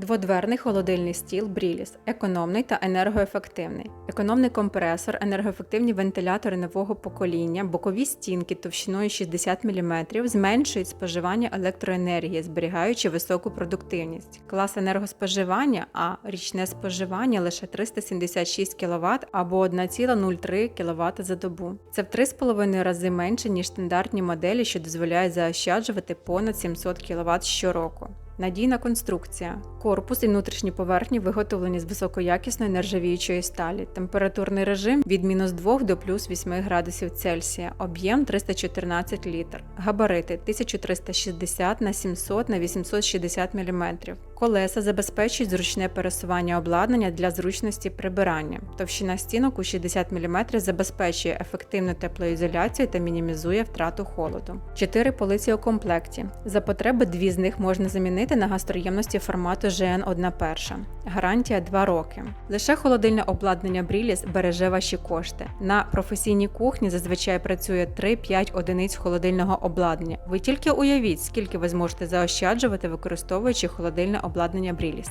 Дводверний холодильний стіл Бріліс економний та енергоефективний. Економний компресор, енергоефективні вентилятори нового покоління, бокові стінки товщиною 60 мм зменшують споживання електроенергії, зберігаючи високу продуктивність. Клас енергоспоживання А річне споживання лише 376 кВт або 1,03 кВт за добу. Це в 3,5 рази менше ніж стандартні моделі, що дозволяють заощаджувати понад 700 кВт щороку. Надійна конструкція. Корпус і внутрішні поверхні виготовлені з високоякісної нержавіючої сталі. Температурний режим від мінус 2 до плюс 8 градусів Цельсія. Об'єм 314 літр. Габарити 1360 на 700 на 860 мм. Колеса забезпечують зручне пересування обладнання для зручності прибирання. Товщина стінок у 60 мм забезпечує ефективну теплоізоляцію та мінімізує втрату холоду. Чотири полиці у комплекті. За потреби дві з них можна замінити на гастроємності формату GN 1 перша. Гарантія 2 роки. Лише холодильне обладнання Бріліс береже ваші кошти. На професійній кухні зазвичай працює 3-5 одиниць холодильного обладнання. Ви тільки уявіть, скільки ви зможете заощаджувати, використовуючи холодильне обладнання Бріліс.